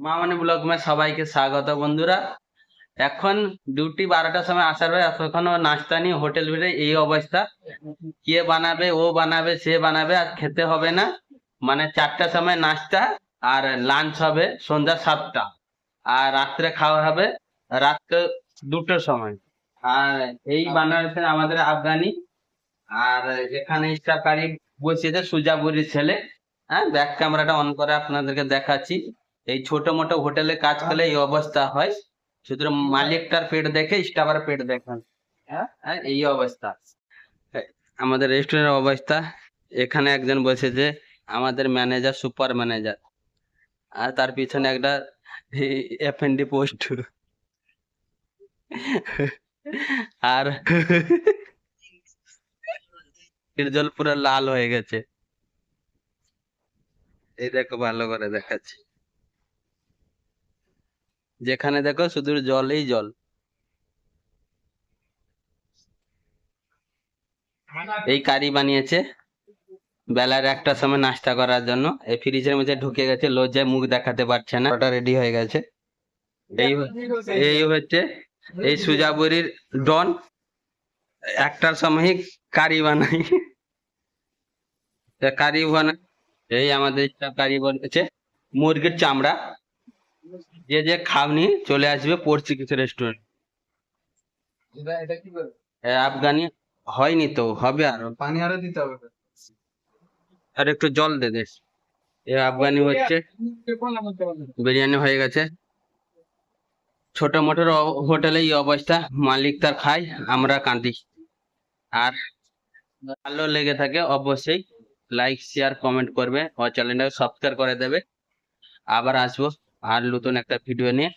মামনি blog মে সবাইকে স্বাগত বন্ধুরা। এখন ডিউটি বারোটার সময় আসার পরে এখনও নাস্তা নিয়ে হোটেল ভিড়ে এই অবস্থা। কে বানাবে, ও বানাবে, সে বানাবে, আর খেতে হবে না। মানে চারটার সময় নাস্তা আর লাঞ্চ হবে সন্ধ্যা সাতটা। আর রাত্রে খাওয়া হবে রাত্রে দুটোর সময়। আর এই বানাচ্ছে আমাদের আফগানি। আর এখানে স্টাফকারী বসেছে সুজাপুরির ছেলে। হ্যাঁ ব্যাক ক্যামেরাটা অন করে আপনাদেরকে দেখাচ্ছি। এই ছোট মোটো হোটেলে কাজ করলে এই অবস্থা হয়। সুতরাং মালিকটার পেট দেখে স্টাফের পেট দেখেন। হ্যাঁ। হ্যাঁ, এই অবস্থা। আমাদের রেস্টুরেন্টের অবস্থা। এখানে একজন বসেছে আমাদের ম্যানেজার সুপার ম্যানেজার আর তার পিছনে একটা এফ এন ডি পোস্ট আর জল পুরো লাল হয়ে গেছে। এই দেখো ভালো করে দেখাচ্ছি। যেখানে দেখো শুধু জলই জল। এই কারি বানিয়েছে। বেলার একটা সময় নাস্তা করার জন্য। এই ফ্রিজের মধ্যে ঢুকে গেছে, লজ্জায় মুখ দেখাতে পারছে না। ওটা রেডি হয়ে গেছে। এই এই হচ্ছে, এই সুজাবুরির ডন। একটার সময় কারি বানাই। কারি বানাই এই আমাদের কারি বানিয়েছে মুরগির চামড়া। যে যে খাওনি চলে আসবে পড়ছি কিছু রেস্টুরেন্ট আফগানি হয়নি তো হবে আর। পানি আরও দিতে হবে আর একটু জল দে দেশ এ আফগানি হচ্ছে। বিরিয়ানি হয়ে গেছে। ছোট মোটো হোটেলে এই অবস্থা মালিক তার খায় আমরা কাঁদি আর ভালো লেগে থাকে অবশ্যই। লাইক শেয়ার কমেন্ট করবে ও চ্যানেলটাকে সাবস্ক্রাইব করে দেবে। আবার আসব। আর নতুন একটা ভিডিও নিয়ে